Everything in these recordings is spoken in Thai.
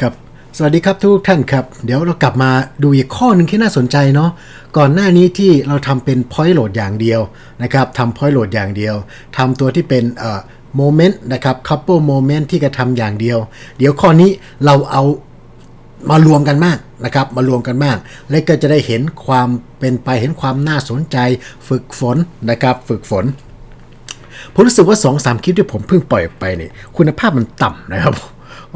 ครับสวัสดีครับทุกท่านครับ เดี๋ยวเรากลับมาดูอีกข้อหนึ่งที่น่าสนใจเนาะก่อนหน้านี้ที่เราทำเป็น point load อย่างเดียวนะครับทำ point load อย่างเดียวทำตัวที่เป็นเอ่อ moment นะครับ couple moment ที่กระทำอย่างเดียว เดี๋ยวข้อนี้เราเอามารวมกันมากนะครับมารวมกันมาก และก็จะได้เห็นความเป็นไปเห็นความน่าสนใจฝึกฝนนะครับฝึกฝนผมรู้สึกว่า2อสามคลิปที่ผมเพิ่งปล่อยออกไปเนี่ยคุณภาพมันต่ำนะครับ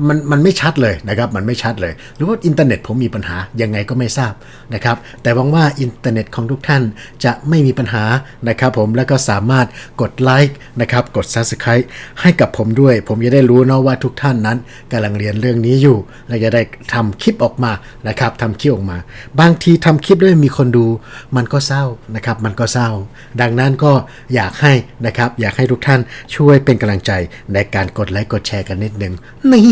มันมันไม่ชัดเลยนะครับ มันไม่ชัดเลย หรือว่าอินเทอร์เน็ตผมมีปัญหายังไงก็ไม่ทราบนะครับ แต่หวังว่าอินเทอร์เน็ตของทุกท่านจะไม่มีปัญหานะครับผมแล้วก็สามารถกดไลค์นะครับ กด Subscribe ให้กับผมด้วย ผมจะได้รู้เนาะว่าทุกท่านนั้นกำลังเรียนเรื่องนี้อยู่ และจะได้ทำคลิปออกมานะครับทำคลิปออกมา บางทีทำคลิปด้วยมีคนดู มันก็เศร้านะครับ มันก็เศร้า ดังนั้นก็อยากให้นะครับ อยากให้ทุกท่านช่วยเป็นกำลังใจในการกดไลค์กดแชร์กันนิดนึงนี่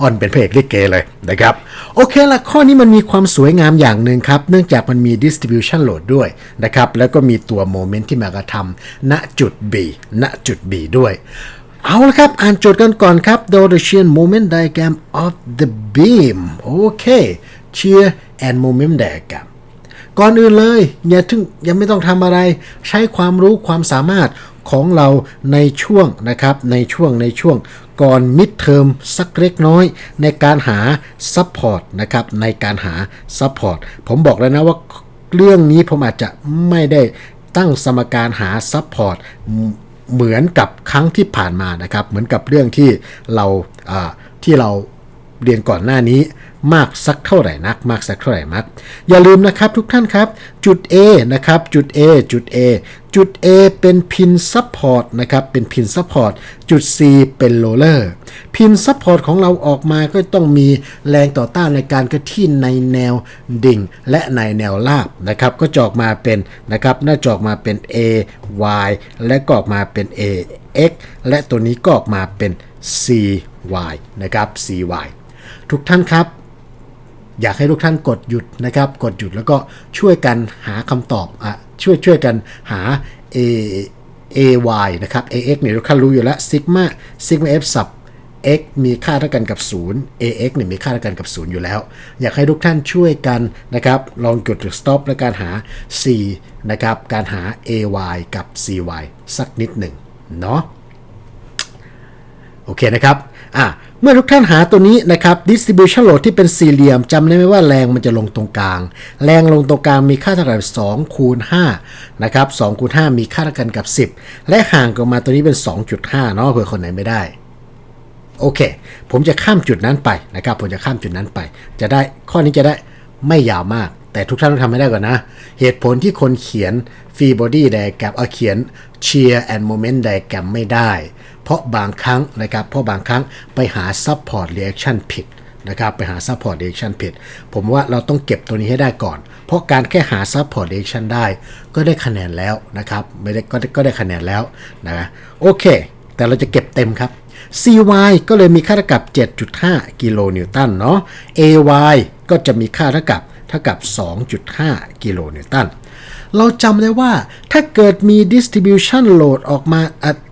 อ่อนเป็นพระเอกลิเกเลยนะครับ โอเคละข้อนี้มันมีความสวยงามอย่างหนึ่งครับ เนื่องจากมันมี distribution load ด้วยนะครับ แล้วก็มีตัวโมเมนต์ที่มากระทำณจุด B ณจุด B ด้วยเอาละครับ อ่านโจทย์กันก่อนครับ Draw the shear moment diagram of the beam โอเค shear and moment diagram ก่อนอื่นเลย อย่าถึงยังไม่ต้องทำอะไร ใช้ความรู้ความสามารถ ของเราในช่วงนะครับในช่วงในช่วงก่อนมิดเทอมสักเล็กน้อย ในการหาซัพพอร์ตนะครับในการหาซัพพอร์ตผมบอกแล้วนะว่าเรื่องนี้ผมอาจจะไม่ได้ตั้งสมการหาซัพพอร์ตเหมือนกับครั้งที่ผ่านมานะครับ เหมือนกับเรื่องที่เราที่เราเรียนก่อนหน้านี้ มากสักเท่าไหร่นัก มากสักเท่าไหร่นัก อย่าลืมนะครับทุกท่านครับ จุด A นะครับจุด A จุด A จุด A เป็นพินซัพพอร์ตนะครับเป็นพินซัพพอร์ตจุด C เป็นโรเลอร์พินซัพพอร์ตของเราออกมาก็ต้องมีแรงต่อต้านในการกระที่ในแนวดิ่ง และในแนวราบนะครับก็จอกมาเป็นนะครับน่าจอกมาเป็น A Y และก็ออกมาเป็น A X และตัวนี้ก็ออกมาเป็น C Y นะครับ C Y ทุกท่านครับ อยากให้ทุกท่านกดหยุดนะครับ กดหยุดแล้วก็ช่วยกันหาคำตอบอะช่วยช่วยกันหา A A Y นะครับ A X เนี่ยทุกท่านรู้อยู่แล้วซิกมาซิกมา F สับ x มีค่าเท่ากันกับ 0 ax เนี่ยมีค่าเท่ากันกับ 0 อยู่แล้ว อยากให้ทุกท่านช่วยกันนะครับ ลองกด stop และการหา c นะครับ การหา ay กับ cy สักนิดหนึ่งเนาะ โอเคนะครับ อะ เมื่อทุกท่านหาตัวนี้นะครับ distribution load ที่เป็นสี่เหลี่ยมจำได้ไหมว่าแรงมันจะลงตรงกลาง แรงลงตรงกลางมีค่าเท่าไหร่2คูณ5นะครับ2คูณ5มีค่าเท่ากันกับ 10 และห่างออกมาตัวนี้เป็น 2.5 เนาะเผื่อคนไหนไม่ได้ โอเค ผมจะข้ามจุดนั้นไปนะครับ ผมจะข้ามจุดนั้นไป จะได้ข้อนี้จะได้ไม่ยาวมาก แต่ทุกท่านต้องทำให้ได้ก่อนนะ เหตุผลที่คนเขียน free body diagram เอาเขียน shear and moment diagram ไม่ได้ ราะบางครั้งนะครับเพราะบางครั้งไปหา support reaction ผิดนะครับไปหา support reaction ผิด ผมว่าเราต้องเก็บตัวนี้ให้ได้ก่อน เพราะการแค่หา support reaction ได้ก็ได้คะแนนแล้วนะครับไม่ได้ก็ได้ก็ได้คะแนนแล้วนะโอเค แต่เราจะเก็บเต็มครับ CY ก็เลยมีค่าเท่ากับ 7.5 กิโลนิวตันเนาะ AY ก็จะมีค่าเท่ากับ เท่ากับ 2.5 กิโลนิวตัน เราจำได้ว่าถ้าเกิดมี distribution load ออกมา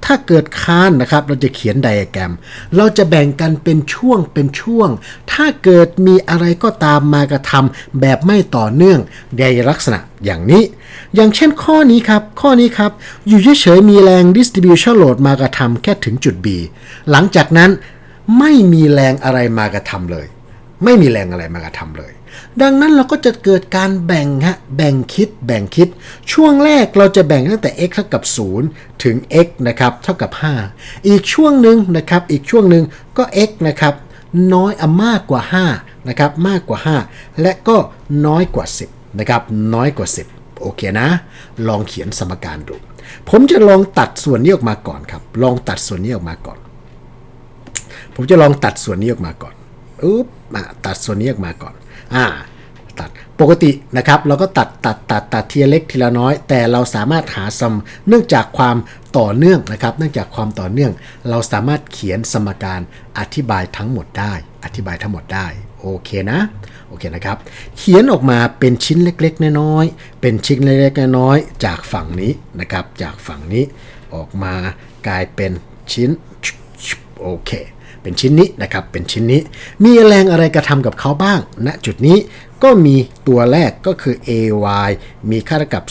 ถ้าเกิดคานนะครับ เราจะเขียนไดอะแกรม เราจะแบ่งกันเป็นช่วงเป็นช่วง ถ้าเกิดมีอะไรก็ตามมากระทำแบบไม่ต่อเนื่องในลักษณะอย่างนี้ อย่างเช่นข้อนี้ครับ ข้อนี้ครับ อยู่เฉยๆมีแรง distribution load มากระทำแค่ถึงจุด B หลังจากนั้นไม่มีแรงอะไรมากระทำเลย ไม่มีแรงอะไรมากระทำเลย ดังนั้นเราก็จะเกิดการแบ่งฮะแบ่งคิดแบ่งคิด ช่วงแรกเราจะแบ่งตั้งแต่ x เท่ากับ 0 ถึง x นะครับเท่ากับ 5 อีกช่วงหนึ่งนะครับอีกช่วงหนึ่งก็ x นะครับน้อยอะมากกว่า5นะครับมากกว่า 5 และก็น้อยกว่า 10นะครับน้อยกว่า 10 โอเคนะ ลองเขียนสมการดู ผมจะลองตัดส่วนนี้ออกมาก่อนครับ ลองตัดส่วนนี้ออกมาก่อน ผมจะลองตัดส่วนนี้ออกมาก่อนอุ๊บอะตัดส่วนนี้ออกมาก่อน อ่าตัดปกตินะครับเราก็ตัดตัดตัดตัดทีละเล็กทีละน้อย แต่เราสามารถหาสมเนื่องจากความต่อเนื่องนะครับ เนื่องจากความต่อเนื่อง เราสามารถเขียนสมการอธิบายทั้งหมดได้ อธิบายทั้งหมดได้โอเคนะโอเคนะครับ เขียนออกมาเป็นชิ้นเล็กๆน้อยๆเป็นชิ้นเล็กๆน้อยๆจากฝั่งนี้นะครับ จากฝั่งนี้ออกมากลายเป็นชิ้นโอเค เป็นชิ้นนี้นะครับ เป็นชิ้นนี้ มีแรงอะไรกระทำกับเขาบ้างณจุดนี้ก็มีตัวแรกก็คือ AY มีค่าเท่ากับ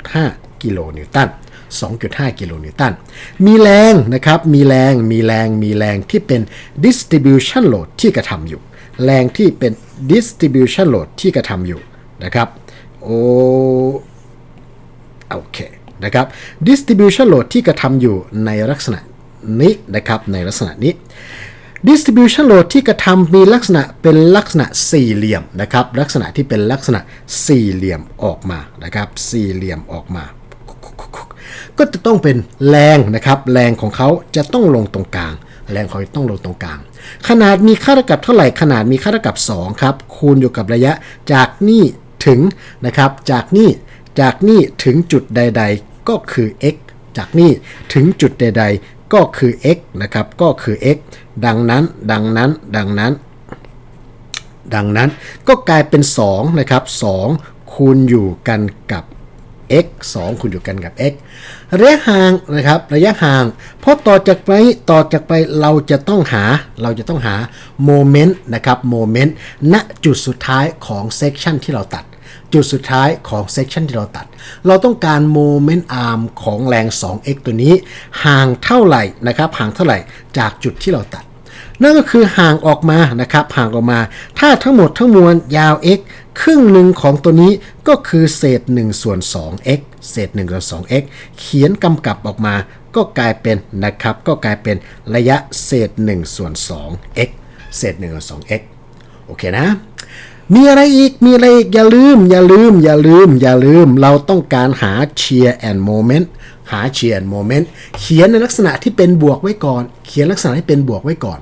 2.5 กิโลนิวตัน2.5 กิโลนิวตัน มีแรงนะครับ มีแรง มีแรง มีแรงที่เป็น distribution load ที่กระทำอยู่ แรงที่เป็น distribution load ที่กระทำอยู่นะครับ โอโอเคนะครับ distribution load ที่กระทำอยู่ในลักษณะ นี้นะครับในลักษณะนี้ distribution load ที่กระทำมีลักษณะเป็นลักษณะสี่เหลี่ยมนะครับลักษณะที่เป็นลักษณะสี่เหลี่ยมออกมานะครับสี่เหลี่ยมออกมา ก็จะต้องเป็นแรงนะครับแรงของเขาจะต้องลงตรงกลาง แรงของเขาต้องลงตรงกลาง ขนาดมีค่าเท่ากับเท่าไหร่ขนาดมีค่าเท่ากับ 2 ครับ คูณอยู่กับระยะจากนี่ถึงนะครับจากนี่จากนี่ถึงจุดใด ๆ ก็คือ x จากนี่ถึงจุดใด ๆ ก็คือ x นะครับ ก็คือ x ดังนั้น ดังนั้น ดังนั้น ดังนั้นก็กลายเป็น 2 นะครับ 2 คูณอยู่กันกับ x 2คูณอยู่กันกับ x ระยะห่างนะครับ ระยะห่าง เพราะต่อจากไปต่อจากไปเราจะต้องหา เราจะต้องหาโมเมนต์นะครับ โมเมนต์ ณ จุดสุดท้ายของเซกชันที่เราตัด จุดสุดท้ายของเซกชันที่เราตัด เราต้องการโมเมนต์อาร์มของแรง 2x ตัวนี้ ห่างเท่าไหร่นะครับ ห่างเท่าไหร่จากจุดที่เราตัด นั่นก็คือห่างออกมานะครับ ห่างออกมา ถ้าทั้งหมดทั้งมวลยาว x ครึ่งหนึ่งของตัวนี้ก็คือเศษ1ส่วน 2x เศษ1ส่วน 2x เขียนกำกับออกมาก็กลายเป็นนะครับ ก็กลายเป็นระยะเศษ1ส่วน 2x เศษ1ส่วน 2x โอเคนะ มีอะไรอีก มีอะไรอีก อย่าลืม อย่าลืม อย่าลืม อย่าลืม เราต้องการหา cheer and moment หา cheer and moment เขียนในลักษณะที่เป็นบวกไว้ก่อน เขียนลักษณะที่เป็นบวกไว้ก่อน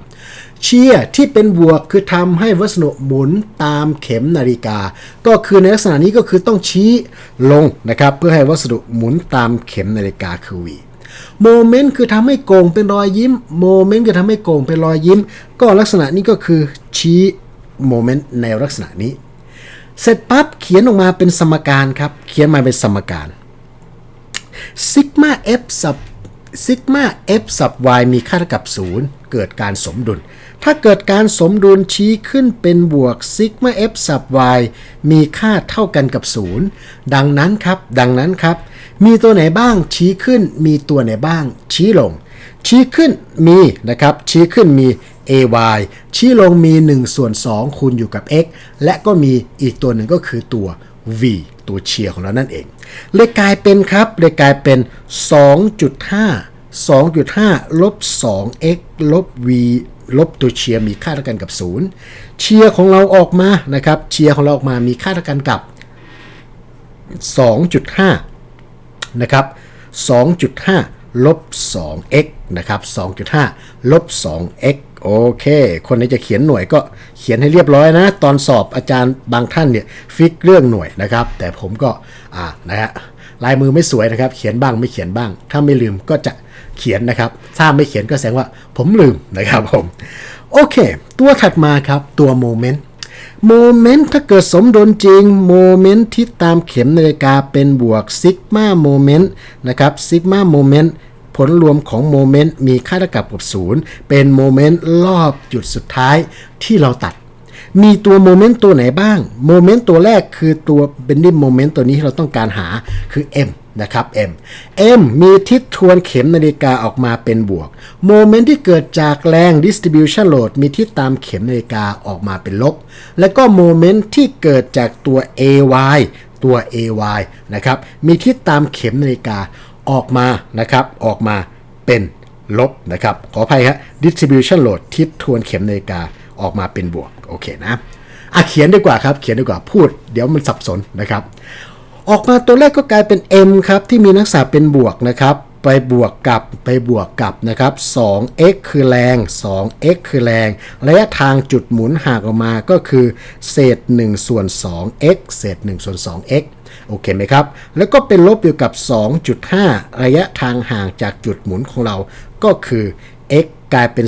เชียร์ที่เป็นบวกคือทำให้วัสดุหมุนตามเข็มนาฬิกา ก็คือในลักษณะนี้ก็คือต้องชี้ลงนะครับ เพื่อให้วัสดุหมุนตามเข็มนาฬิกาคือ v โมเมนต์คือทำให้โกงเป็นรอยยิ้ม โมเมนต์คือทำให้โกงเป็นรอยยิ้ม ก็ลักษณะนี้ก็คือชี้ โมเมนต์ในลักษณะนี้ เสร็จปั๊บเขียนออกมาเป็นสมการครับ เขียนมาเป็นสมการซิกมา f สับซิกมา f สับ y มีค่าเท่ากับ 0 เกิดการสมดุล ถ้าเกิดการสมดุลชี้ขึ้นเป็นบวกซิกมา f สับ y มีค่าเท่ากันกับ 0 ดังนั้นครับ ดังนั้นครับ มีตัวไหนบ้างชี้ขึ้น มีตัวไหนบ้างชี้ลง ชี้ขึ้นมีนะครับ ชี้ขึ้นมี ay ชี้ลงมี 1 ส่วน 2 คูณอยู่กับ x และก็มีอีกตัวหนึ่งก็คือตัว v ตัวเชียร์ของเรานั่นเองเลยกลายเป็นครับเลยกลายเป็น 2.5 2.5 ลบ 2x ลบ v ลบตัวเชียร์มีค่าเท่ากันกับ 0 เชียร์ของเราออกมานะครับ เชียร์ของเราออกมามีค่าเท่ากันกับ 2.5 นะครับ 2.5 ลบ 2x นะครับ 2.5 ลบ 2x โอเค คนนี้จะเขียนหน่วยก็เขียนให้เรียบร้อยนะ ตอนสอบอาจารย์บางท่านเนี่ยฟิกเรื่องหน่วยนะครับ แต่ผมก็อ่านะฮะลายมือไม่สวยนะครับ เขียนบ้างไม่เขียนบ้าง ถ้าไม่ลืมก็จะเขียนนะครับถ้าไม่เขียนก็แสดงว่าผมลืมนะครับผม โอเค ตัวถัดมาครับตัวโมเมนต์โมเมนต์ถ้าเกิดสมดุลจริงโมเมนต์ที่ตามเข็มนาฬิกาเป็นบวกซิกมาโมเมนต์นะครับซิกมาโมเมนต์ ผลรวมของโมเมนต์มีค่าเท่ากับกับศูนย์เป็นโมเมนต์รอบจุดสุดท้ายที่เราตัด มีตัวโมเมนต์ตัวไหนบ้างโมเมนต์ตัวแรกคือตัวเบนดิมโมเมนต์ตัวนี้ที่เราต้องการหาคือ m นะครับ m m มีทิศทวนเข็มนาฬิกาออกมาเป็นบวกโมเมนต์ที่เกิดจากแรง distribution load มีทิศตามเข็มนาฬิกาออกมาเป็นลบ และก็โมเมนต์ที่เกิดจากตัว ay ตัว ay นะครับ มีทิศตามเข็มนาฬิกา ออกมานะครับออกมาเป็นลบนะครับขออภัยครับ distribution load ทิศทวนเข็มนาฬิกาออกมาเป็นบวกโอเคนะอะเขียนดีกว่าครับเขียนดีกว่าพูดเดี๋ยวมันสับสนนะครับออกมาตัวแรกก็กลายเป็น m ครับที่มีนักษณะเป็นบวกนะครับไปบวกกับไปบวกกับนะครับ 2x คือแรง 2x คือแรง ระยะทางจุดหมุนห่างออกมาก็คือ เศษ1ส่วน 2x เศษ1ส่วน 2x โอเคไหมครับ แล้วก็เป็นลบอยู่กับ 2.5 ระยะทางห่างจากจุดหมุนของเรา ก็คือ x กลายเป็น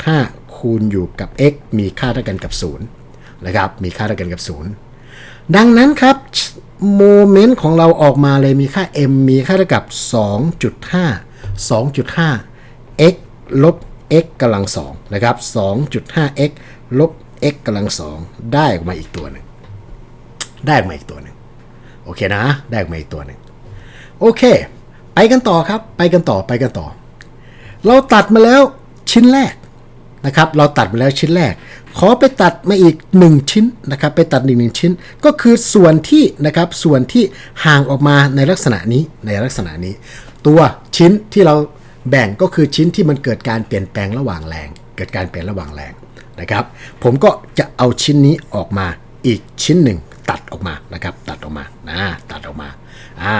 2.5 คูณอยู่กับ x มีค่าเท่ากันกับ0นะครับ มีค่าเท่ากันกับ 0 ดังนั้นครับโมเมนต์ของเราออกมาเลยมีค่า m มีค่าเท่ากับ 2.5 2.5 x ลบ x กำลังสองนะครับ 2.5x ลบ x กำลังสองได้ออกมาอีกตัวหนึ่ง ได้ออกมาอีกตัวหนึ่ง อเคนะ ได้ออกมาอีกตัวหนึ่งโอเค ไปกันต่อครับ ไปกันต่อไปกันต่อ เราตัดมาแล้วชิ้นแรกนะครับ เราตัดมาแล้วชิ้นแรก ขอไปตัดมาอีก 1 ชิ้นนะครับ ไปตัดอีกหนึ่งชิ้น ก็คือส่วนที่นะครับ ส่วนที่ห่างออกมาในลักษณะนี้ ในลักษณะนี้ ตัวชิ้นที่เราแบ่งก็คือชิ้นที่มันเกิดการเปลี่ยนแปลงระหว่างแรง เกิดการเปลี่ยนระหว่างแรงนะครับ ผมก็จะเอาชิ้นนี้ออกมาอีกชิ้นหนึ่ง ตัดออกมานะครับตัดออกมานะตัดออกมาอ่า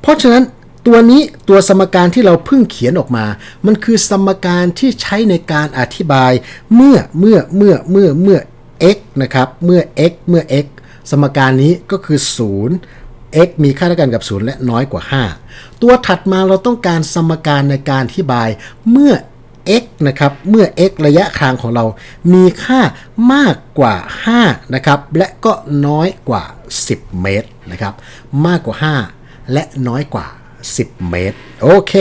เพราะฉะนั้นตัวนี้ตัวสมการที่เราเพิ่งเขียนออกมา มันคือสมการที่ใช้ในการอธิบายเมื่อเมื่อเมื่อเมื่อเมื่อ x นะครับเมื่อ x เมื่อ x สมการนี้ก็คือ 0 x มีค่าเท่ากันกับ 0 และน้อยกว่า 5 ตัวถัดมาเราต้องการสมการในการอธิบายเมื่อ x นะครับ เมื่อ x ระยะทางของเรา มีค่ามากกว่า 5 นะครับ และก็น้อยกว่า 10 เมตรนะครับ มากกว่า 5 และน้อยกว่า 10 เมตร โอเค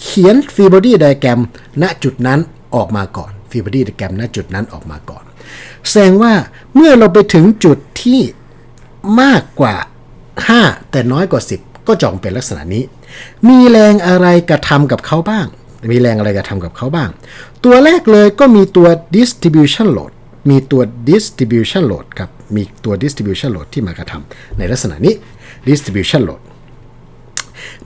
เขียนฟีบอดี้ไดแกรมณจุดนั้นออกมาก่อนฟีบอดี้ไดแกรมณจุดนั้นออกมาก่อน แสดงว่าเมื่อเราไปถึงจุดที่มากกว่า 5 แต่น้อยกว่า 10 ก็จออกเป็นลักษณะนี้ มีแรงอะไรกระทำกับเขาบ้าง มีแรงอะไรกระทำกับเขาบ้าง ตัวแรกเลยก็มีตัว distribution load มีตัว distribution load ครับ มีตัว distribution load ที่มากระทำในลักษณะนี้ distribution load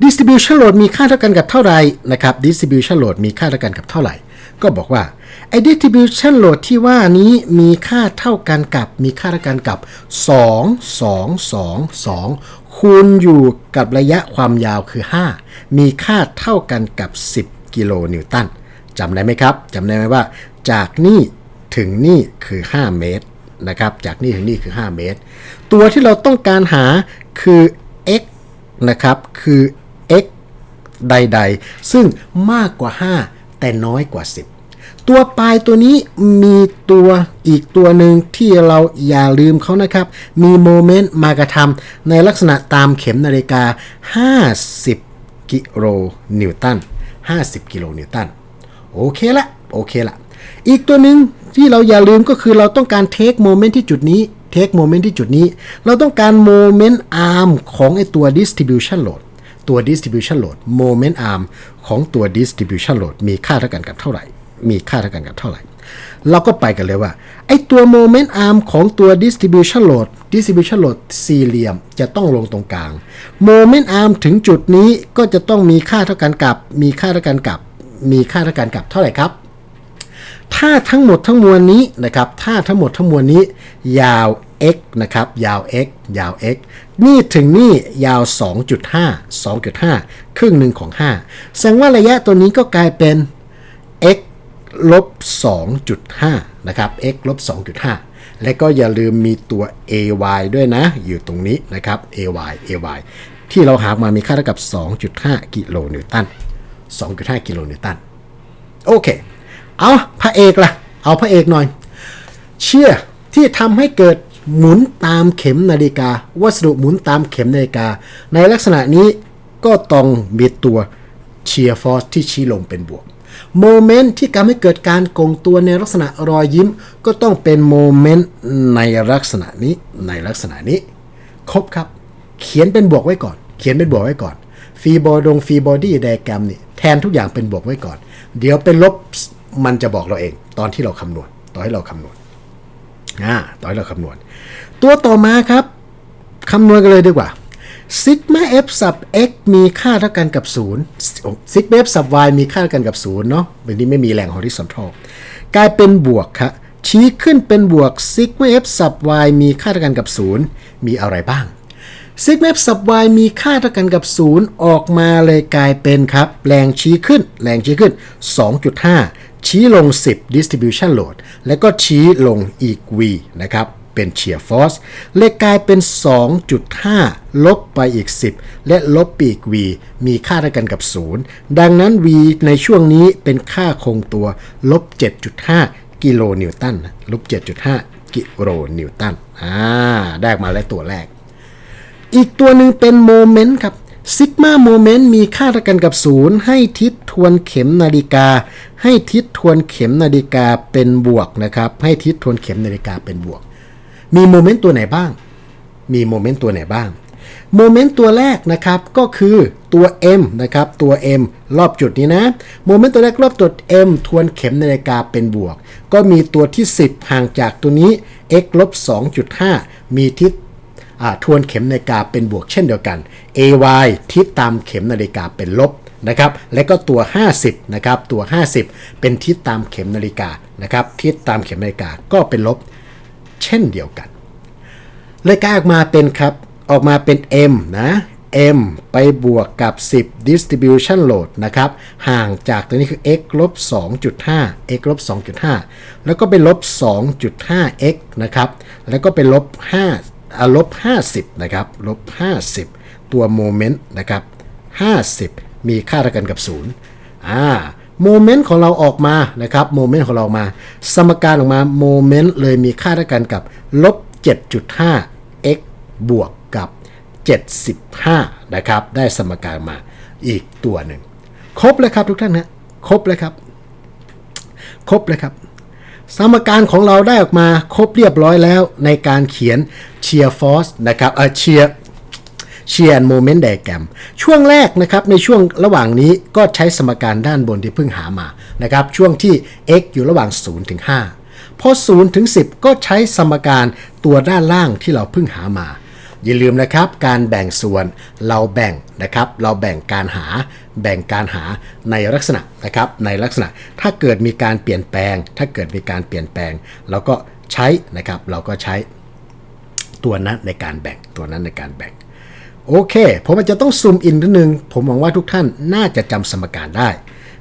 distribution load มีค่าเท่ากันกับเท่าไหร่นะครับ distribution load มีค่าเท่ากันกับเท่าไหร่ ก็บอกว่าไอ้ distribution load ที่ว่านี้มีค่าเท่ากันกับ มีค่าเท่ากันกับ 2 2 2 2 คูณอยู่กับระยะความยาวคือ 5 มีค่าเท่ากันกับ 10 กิโลนิวตันจำได้ไหมครับจำได้ไหมว่า จากนี่ถึงนี่คือ 5 เมตรนะครับ จากนี่ถึงนี่คือ 5 เมตร ตัวที่เราต้องการหาคือ x นะครับคือ x ใด ๆ ซึ่งมากกว่า 5 แต่น้อยกว่า 10 ตัวปลายตัวนี้มีตัวอีกตัวหนึ่งที่เราอย่าลืมเขานะครับ มีโมเมนต์มากระทำในลักษณะตามเข็มนาฬิกา 50 กิโลนิวตัน 50 กิโลนิวตัน โอเคละ โอเคละ อีกตัวหนึ่งที่เราอย่าลืมก็คือเราต้องการเทคโมเมนต์ที่จุดนี้ เทคโมเมนต์ที่จุดนี้ เราต้องการโมเมนต์อาร์มของไอตัว distribution load ตัว distribution load moment arm ของตัว distribution load มีค่าเท่ากันกับเท่าไหร่ มีค่าเท่ากันกับเท่าไหร่ เราก็ไปกันเลยว่า ไอตัว moment arm ของตัว distribution load distribution load สี่เหลี่ยมจะต้องลงตรงกลาง moment arm ถึงจุดนี้ก็จะต้องมีค่าเท่ากันกับ มีค่าเท่ากันกับ มีค่าเท่ากันกับเท่าไหร่ครับ ถ้าทั้งหมดทั้งมวลนี้นะครับ ถ้าทั้งหมดทั้งมวลนี้ ยาว x นะครับ ยาว x ยาว x นี่ถึงนี่ยาว 2.5 2.5 ครึ่งหนึ่งของ 5 แสดงว่าระยะตัวนี้ก็กลายเป็น x ลบ 2.5 นะครับ x ลบ 2.5 และก็อย่าลืมมีตัว ay ด้วยนะ อยู่ตรงนี้นะครับ ay ay ที่เราหามามีค่าเท่ากับ 2.5 กิโลนิวตัน 2.5 กิโลนิวตัน โอเค เอาพระเอกล่ะ เอาพระเอกหน่อย เชื่อที่ทำให้เกิดหมุนตามเข็มนาฬิกา วัสดุหมุนตามเข็มนาฬิกา ในลักษณะนี้ก็ต้องมีตัวเชียร์ฟอร์สที่ชี้ลงเป็นบวก โมเมนต์ที่ทำให้เกิดการกงตัวในลักษณะรอยยิ้ม ก็ต้องเป็นโมเมนต์ในลักษณะนี้ในลักษณะนี้ ครบครับ เขียนเป็นบวกไว้ก่อน เขียนเป็นบวกไว้ก่อนฟรีบอดงฟรีบอดี้ไดแกรมนี่แทนทุกอย่างเป็นบวกไว้ก่อน เดี๋ยวเป็นลบมันจะบอกเราเอง ตอนที่เราคำนวณตอนที่เราคำนวณอ่าตอนที่เราคำนวณ ตัวต่อมาครับคำนวณกันเลยดีกว่า ซิกมา f sub x มีค่าเท่ากันกับ0ซิกมา f sub y มีค่าเท่ากันกับ0เนาะวันนี้ไม่มีแรง horizontal กลายเป็นบวกครับชี้ขึ้นเป็นบวกซิกมา f sub y มีค่าเท่ากันกับ 0 มีอะไรบ้างซิกมา f sub y มีค่าเท่ากันกับ 0 ออกมาเลยกลายเป็นครับ แรงชี้ขึ้น แรงชี้ขึ้น 2.5 ชี้ลง 10 distribution load แล้วก็ชี้ลงอีก v นะครับ เป็นเชียร์ฟอร์สเลยกลายเป็น 2.5 ลบไปอีก 10 และลบปีก v มีค่าเท่ากันกับ 0 ดังนั้น v ในช่วงนี้เป็นค่าคงตัวลบ 7.5 กิโลนิวตันลบ 7.5 กิโลนิวตันอ่าได้มาแล้วตัวแรก อีกตัวหนึ่งเป็นโมเมนต์ครับซิกมาโมเมนต์มีค่าเท่ากันกับศูนย์ให้ทิศทวนเข็มนาฬิกา ให้ทิศทวนเข็มนาฬิกาเป็นบวกนะครับ ให้ทิศทวนเข็มนาฬิกาเป็นบวก มีโมเมนต์ตัวไหนบ้าง มีโมเมนต์ตัวไหนบ้างโมเมนต์ตัวแรกนะครับก็คือตัว m นะครับตัว m รอบจุดนี้นะโมเมนต์ตัวแรกรอบจุด m ทวนเข็มนาฬิกาเป็นบวก ก็มีตัวที่ 10 ห่างจากตัวนี้ x ลบ2.5 มีทิศทวนเข็มนาฬิกาเป็นบวกเช่นเดียวกัน ay ทิศตามเข็มนาฬิกาเป็นลบนะครับและก็ตัว 50นะครับตัว 50 เป็นทิศตามเข็มนาฬิกานะครับทิศตามเข็มนาฬิกาก็เป็นลบ เช่นเดียวกัน เลยกลายออกมาเป็นครับ ออกมาเป็น m นะ m ไปบวกกับ 10 distribution load นะครับ ห่างจากตัวนี้คือ x ลบ 2.5 x ลบ 2.5 แล้วก็เป็นลบ 2.5x นะครับ แล้วก็เป็นลบ5อ่าลบ 50 นะครับ ลบ 50 ตัวโมเมนต์นะครับ 50 มีค่าเท่ากันกับ 0 อ่า โมเมนต์ของเราออกมานะครับโมเมนต์ของเราออกมา สมการออกมาโมเมนต์เลยมีค่าเท่ากันกับลบ7.5 x บวกกับ 75 นะครับ ได้สมการมาอีกตัวหนึ่ง ครบเลยครับทุกท่านนะครบเลยครับ ครบเลยครับ สมการของเราได้ออกมาครบเรียบร้อยแล้วในการเขียนเชียร์ฟอสนะครับเออเชียร์ เชียร์โมเมนต์ไดแกรมช่วงแรกนะครับในช่วงระหว่างนี้ก็ใช้สมการด้านบนที่เพิ่งหามานะครับช่วงที่ x อยู่ระหว่าง 0 ถึง 5 พอ 0 ถึง 10 ก็ใช้สมการตัวด้านล่างที่เราเพิ่งหามาอย่าลืมนะครับการแบ่งส่วนเราแบ่งนะครับเราแบ่งการหา แบ่งการหาในลักษณะนะครับในลักษณะถ้าเกิดมีการเปลี่ยนแปลง ถ้าเกิดมีการเปลี่ยนแปลง เราก็ใช้นะครับเราก็ใช้ตัวนั้นในการแบ่งตัวนั้นในการแบ่ง โอเค ผมอาจจะต้องซูมอินนิดนึง ผมหวังว่าทุกท่านน่าจะจำสมการได้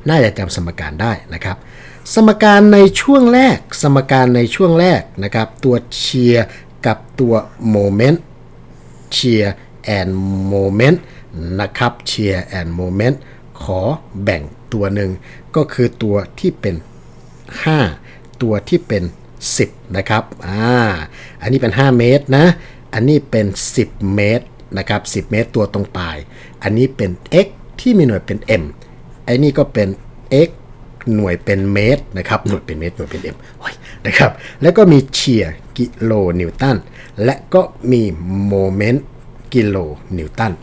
น่าจะจำสมการได้นะครับ สมการในช่วงแรก สมการในช่วงแรกนะครับ ตัวเชียร์กับตัวโมเมนต์เชียร์แอนโมเมนต์นะครับเชียร์แอนโมเมนต์ขอแบ่งตัวหนึ่ง ก็คือตัวที่เป็น 5 ตัวที่เป็น 10 นะครับ อ่า อันนี้เป็น 5 เมตรนะ อันนี้เป็น 10 เมตร นะครับ 10 เมตรตัวตรงปลาย อันนี้เป็น x ที่มีหน่วยเป็น m ไอ้นี่ก็เป็น x หน่วยเป็นเมตรนะครับ หน่วยเป็นเมตร หน่วยเป็น m นะครับ แล้วก็มีเชียร์กิโลนิวตัน และก็มีโมเมนต์กิโลนิวตัน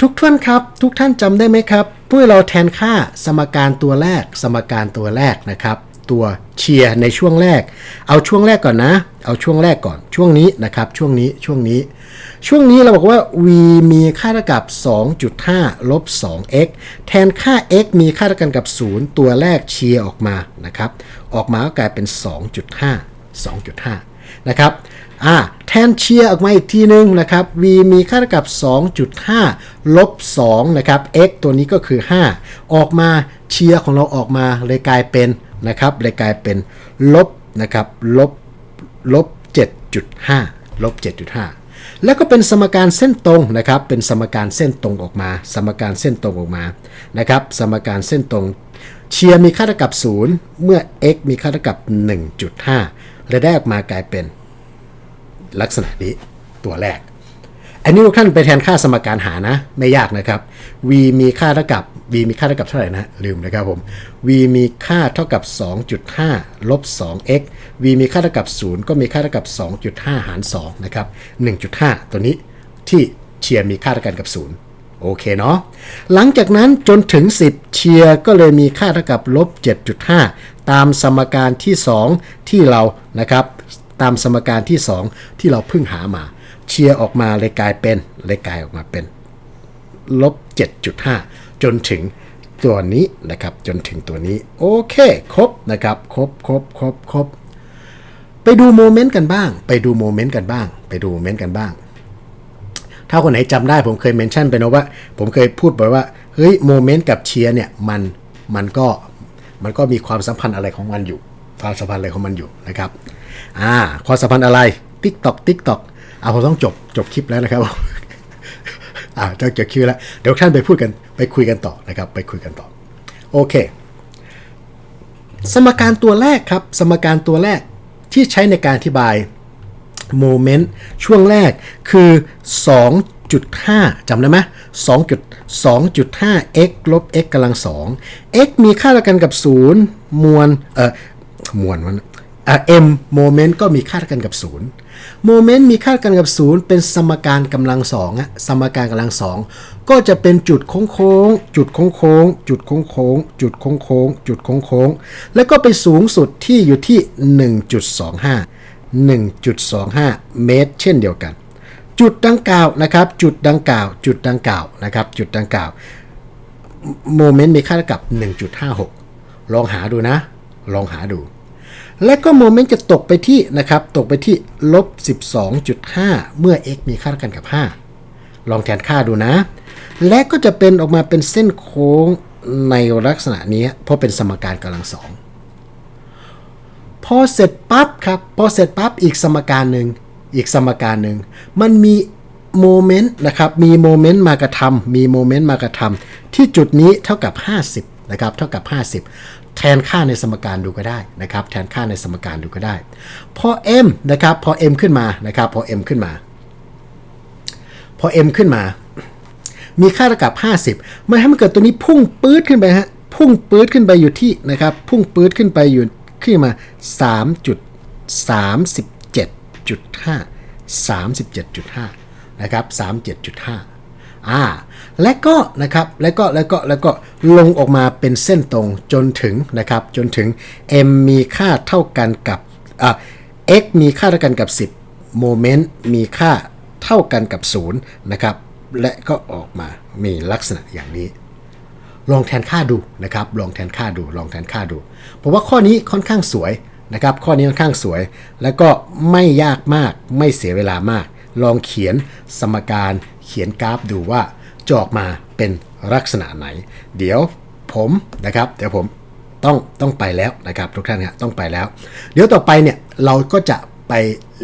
ทุกท่านครับ ทุกท่านจำได้ไหมครับเมื่อเราแทนค่าสมการตัวแรก สมการตัวแรกนะครับ ตัวเชียร์ในช่วงแรก เอาช่วงแรกก่อนนะ เอาช่วงแรกก่อน ช่วงนี้นะครับ ช่วงนี้ ช่วงนี้ ช่วงนี้เราบอกว่า v มีค่าเท่ากับ 2.5 ลบ 2x แทนค่า x มีค่าเท่ากันกับ 0 ตัวแรกเชียร์ออกมา นะครับ ออกมาก็กลายเป็น 2.5 2.5 นะครับอ่าแทนเชียร์ออกมาอีกทีนึงนะครับ v มีค่าเท่ากับ 2.5 ลบ 2 นะครับ x ตัวนี้ก็คือ 5 ออกมาเชียร์ของเราออกมาเลยกลายเป็น นะครับเลยกลายเป็นลบนะครับลบลบ7.5ลบ7.5 แล้วก็เป็นสมการเส้นตรงนะครับ เป็นสมการเส้นตรงออกมา สมการเส้นตรงออกมานะครับ สมการเส้นตรง เชียร์มีค่าเท่ากับ 0 เมื่อ x มีค่าเท่ากับ 1.5และได้ออกมากลายเป็นลักษณะนี้ตัวแรก อันนี้ทุกท่านไปแทนค่าสมการหานะ ไม่ยากนะครับ v มีค่าเท่ากับ v มีค่าเท่ากับเท่าไหร่นะ ลืมนะครับผม v มีค่าเท่ากับ 2.5 ลบ 2x v มีค่าเท่ากับ 0 ก็มีค่าเท่ากับ 2.5 หาร 2 นะครับ 1.5 ตัวนี้ที่เชียร์มีค่าเท่ากันกับ 0 โอเคเนาะ หลังจากนั้นจนถึง 10 เชียร์ก็เลยมีค่าเท่ากับลบ 7.5 ตามสมการที่ 2 ที่เรา นะครับ ตามสมการที่ 2 ที่เราเพิ่งหามา เชียร์ออกมาเลยกลายเป็นเลยกลายออกมาเป็นลบ 7.5 จนถึงตัวนี้นะครับ จนถึงตัวนี้โอเค ครบนะครับ ครบครบครบครบไปดูโมเมนต์กันบ้าง ไปดูโมเมนต์กันบ้าง ไปดูโมเมนต์กันบ้าง ถ้าคนไหนจำได้ผมเคยเมนชั่นไปนะว่า ผมเคยพูดไปว่า เฮ้ยโมเมนต์กับเชียร์เนี่ยมันมันก็มันก็มีความสัมพันธ์อะไรของมันอยู่ ความสัมพันธ์อะไรของมันอยู่นะครับ อ่า ความสัมพันธ์อะไร ติ๊กตอกติ๊กตอก อ่าผมต้องจบจบคลิปแล้วนะครับอ่าจะจบคลิปแล้วเดี๋ยวท่านไปพูดกันไปคุยกันต่อนะครับ ไปคุยกันต่อ โอเค สมการตัวแรกครับ สมการตัวแรกที่ใช้ในการอธิบายโมเมนต์ช่วงแรกคือ 2.5จำได้ไหม2.2.5 x ลบ x กำลัง2 x มีค่าเท่ากันกับ 0 มวลเอ่อมวลมัน เอะ m โมเมนต์ก็มีค่ากันกับ0โมเมนต์มีค่ากันกับ 0 เป็นสมการกำลังสองอะสมการกำลังสองก็จะเป็นจุดโค้งโค้งจุดโค้งโค้งจุดโค้งโค้งจุดโค้งโค้งจุดโค้งโค้งแล้วก็ไปสูงสุดที่อยู่ที่ 1.25 1.25 เมตร เช่นเดียวกัน จุดดังกล่าวนะครับ จุดดังกล่าว จุดดังกล่าวนะครับจุดดังกล่าวโมเมนต์มีค่าเท่ากับ 1.56 ลองหาดูนะ ลองหาดู และก็โมเมนต์จะตกไปที่นะครับตกไปที่ลบ 12.5 เมื่อ x มีค่าเท่ากันกับ 5 ลองแทนค่าดูนะ และก็จะเป็นออกมาเป็นเส้นโค้งในลักษณะนี้ เพราะเป็นสมการกำลังสองพอเสร็จปั๊บครับพอเสร็จปั๊บอีกสมการหนึ่งอีกสมการหนึ่งมันมีโมเมนต์นะครับมีโมเมนต์มากระทำมีโมเมนต์มากระทำที่จุดนี้เท่ากับ 50นะครับเท่ากับ 50 แทนค่าในสมการดูก็ได้นะครับ แทนค่าในสมการดูก็ได้ พอ m นะครับ พอ m ขึ้นมานะครับ พอ m ขึ้นมา พอ m ขึ้นมา มีค่าเท่ากับ 50 มันให้มันเกิดตัวนี้พุ่งปื๊ดขึ้นไปฮะ พุ่งปื๊ดขึ้นไปอยู่ที่นะครับ พุ่งปื๊ดขึ้นไปอยู่ขึ้นมา 3.37.5 37.5 นะครับ 37.5 อ่า และก็นะครับและก็แล้วก็แล้วก็ลงออกมาเป็นเส้นตรงจนถึงนะครับจนถึง m มีค่าเท่ากันกับอ่ x มีค่าเท่ากันกับ 10 โมเมนต์มีค่าเท่ากันกับ 0 นะครับ และก็ออกมามีลักษณะอย่างนี้ ลองแทนค่าดูนะครับ ลองแทนค่าดู ลองแทนค่าดู ผมว่าข้อนี้ค่อนข้างสวยนะครับ ข้อนี้ค่อนข้างสวย แล้วก็ไม่ยากมาก ไม่เสียเวลามาก ลองเขียนสมการ เขียนกราฟดูว่า จะออกมาเป็นลักษณะไหน เดี๋ยวผมนะครับเดี๋ยวผมต้องต้องไปแล้วนะครับทุกท่านครับต้องไปแล้ว เดี๋ยวต่อไปเนี่ยเราก็จะไป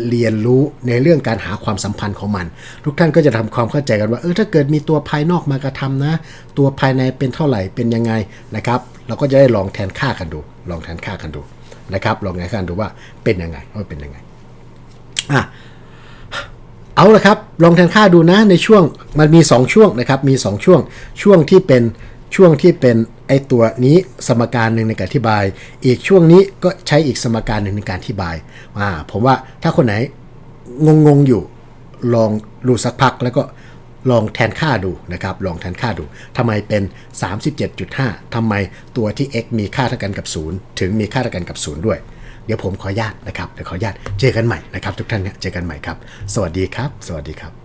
เรียนรู้ในเรื่องการหาความสัมพันธ์ของมัน ทุกท่านก็จะทำความเข้าใจกันว่าเออถ้าเกิดมีตัวภายนอกมากระทำนะ ตัวภายในเป็นเท่าไหร่เป็นยังไงนะครับ เราก็จะได้ลองแทนค่ากันดู ลองแทนค่ากันดูนะครับ ลองแทนค่ากันดูว่าเป็นยังไงว่าเป็นยังไงอะ เอาละครับ ลองแทนค่าดูนะในช่วงมันมี 2 ช่วงนะครับ มี 2 ช่วง ช่วงที่เป็นช่วงที่เป็นไอตัวนี้สมการหนึ่งในการอธิบาย อีกช่วงนี้ก็ใช้อีกสมการหนึ่งในการอธิบายอ่าผมว่าถ้าคนไหนงงๆอยู่ลองดูสักพักแล้วก็ลองแทนค่าดูนะครับ ลองแทนค่าดูทำไมเป็น 37.5ทำไมตัวที่ x มีค่าเท่ากันกับ 0 ถึงมีค่าเท่ากันกับ 0 ด้วย เดี๋ยวผมขออนุญาตนะครับเดี๋ยวขออนุญาตเจอกันใหม่นะครับ ทุกท่านเนี่ยเจอกันใหม่ครับ สวัสดีครับ สวัสดีครับ